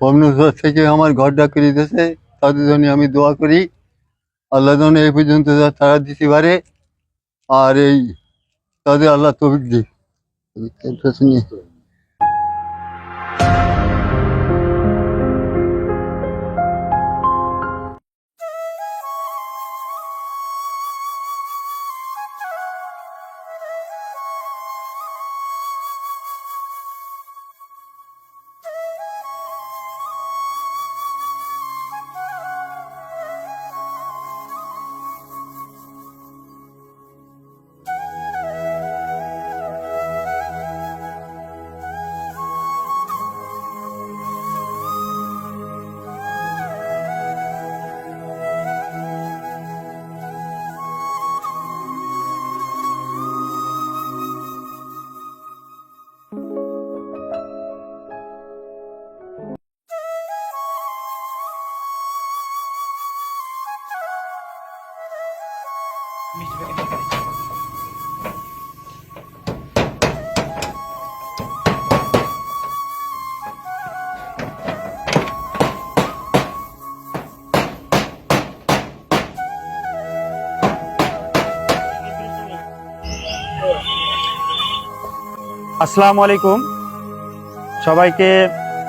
ভবনেশ্বর থেকে আমার ঘরটা করে দিয়েছে তাদের জন্য আমি দোয়া করি। আল্লাহ যেন এই পর্যন্ত তারা দিতে পারে, আর এই তাদের আল্লাহ তবিক দিক। আসসালামু আলাইকুম। সবাইকে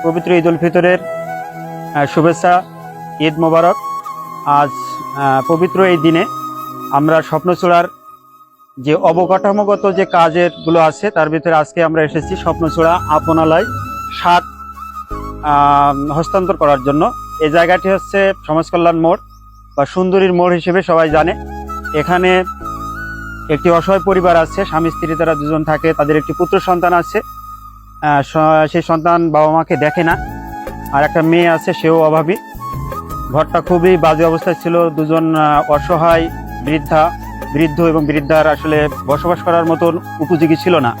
পবিত্র ঈদ উল ফিতরের শুভেচ্ছা ঈদ মোবারক। আজ পবিত্র এই দিনে আমরা স্বপ্নচূড়ার যে অবকাঠামোগত যে কাজেরগুলো আছে, তার ভিতরে আজকে আমরা এসেছি স্বপ্নচূড়া আপনালয় সাত হস্তান্তর করার জন্য। এই জায়গাটি হচ্ছে সমাজকল্যাণ মোড় বা সুন্দরীর মোড় হিসেবে সবাই জানে। এখানে একটি অসহায় পরিবার আছে, স্বামী, স্ত্রী তারা দুজন থাকে, তাদের একটি পুত্র সন্তান আছে। সেই সন্তান বাবা মাকে দেখে না। আর একটা মেয়ে আছে, সেও অভাবী। ঘরটা খুবই বাজে অবস্থায় ছিল, দুজন অসহায় বৃদ্ধা, বৃদ্ধ এবং বৃদ্ধার আসলে বসবাস করার মতন উপযোগী ছিল না।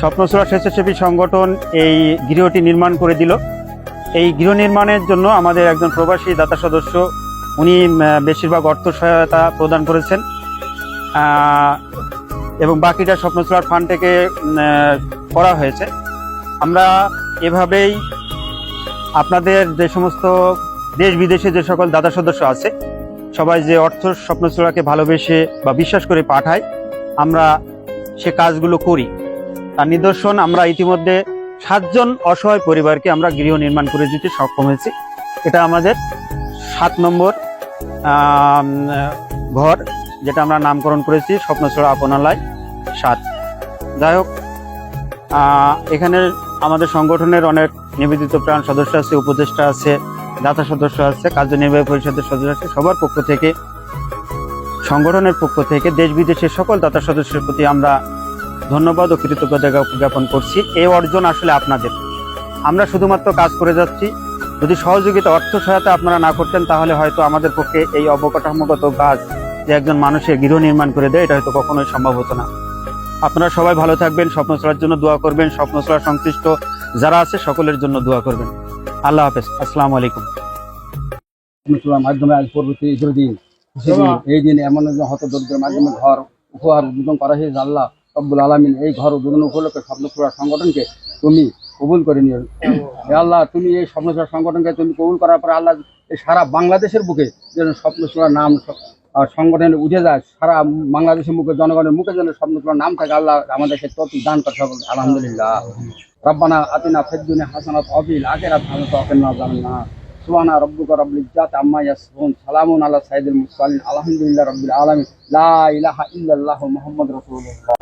স্বপ্নচূড়া স্বেচ্ছাসেবী সংগঠন এই গৃহটি নির্মাণ করে দিল। এই গৃহ নির্মাণের জন্য আমাদের একজন প্রবাসী দাতা সদস্য, উনি বেশিরভাগ অর্থ সহায়তা প্রদান করেছেন। এবং বাকিটা স্বপ্নচূড়ার ফান্ড থেকে করা হয়েছে। আমরা এভাবেই আপনাদের যে সমস্ত দেশ বিদেশে যে সকল দাদা সদস্য আছে সবাই যে অর্থ স্বপ্নচূড়াকে ভালোবেসে বা বিশ্বাস করে পাঠায়, আমরা সে কাজগুলো করি। তার নিদর্শন, আমরা ইতিমধ্যে সাতজন অসহায় পরিবারকে আমরা গৃহ নির্মাণ করে দিতে সক্ষম হয়েছি। এটা আমাদের সাত নম্বর ঘর, যেটা আমরা নামকরণ করেছি স্বপ্নছড়া আপনালয় সাত। যাই হোক এখানে আমাদের সংগঠনের অনেক নিবেদিত প্রাণ সদস্য আছে, উপদেষ্টা আছে দাতা সদস্য আছে, কার্যনির্বাহী পরিষদের সদস্য আছে, সবার পক্ষ থেকে, সংগঠনের পক্ষ থেকে, দেশ বিদেশের সকল দাতা সদস্যের প্রতি আমরা ধন্যবাদ ও কৃতজ্ঞতা জ্ঞাপন করছি। এই অর্জন আসলে আপনাদের। আমরা শুধুমাত্র কাজ করে যাচ্ছি। যদি সহযোগিতা, অর্থ সহায়তা আপনারা না করতেন, তাহলে হয়তো আমাদের পক্ষে এই অবকাঠামোগত কাজ যে একজন মানুষের গৃহ নির্মাণ করে দেয়, এটা হয়তো কখনোই সম্ভব হতো না। আপনারা সবাই ভালো থাকবেন, স্বপ্ন চলার জন্য দোয়া করবেন, স্বপ্ন চলার সংশ্লিষ্ট যারা আছে, সকলের জন্য দোয়া করবেন। আল্লাহ হাফেজ আসসালামু আলাইকুম। মাধ্যমে আজ পরবর্তী ঈদের দিন এই দিন এমন হত দরিদ্রের মাধ্যমে ঘর উপহার উদ্বোধন করা হয়েছে আল্লাহ রব্বুল আলমিন এই ঘর উদ্বোধন উপলক্ষে স্বপ্নপুরা সংগঠনকে তুমি কবুল করে নিও। হে আল্লাহ তুমি এই স্বপ্নচূড়া সংগঠনকে তুমি কবুল করার পরে আল্লাহ এই সারা বাংলাদেশের বুকে যেন স্বপ্নচূড়ার নাম সংগঠনের সংগঠনে উঠে যায়, সারা বাংলাদেশের মুখে, জনগণের মুখে যেন স্বপ্নচূড়ার নাম থাকে, আল্লাহ আমাদেরকে তৌফিক দান করে সকল আলহামদুলিল্লাহ। রব্বানা আতিনা ফিদ-দুনিয়া হাসানাত অবিল আখিরাতি হাসানাত আযাবান নার। সুবহানা রাব্বিকা রাব্বিল ইজ্জাতি আম্মা ইয়াসফুন। সালামুন আলা সাইদুল মুরসালিন। আলহামদুলিল্লাহ রব্বিল আলামিন। লা ইলাহা ইল্লাল্লাহু মুহাম্মাদুর রাসূলুল্লাহ।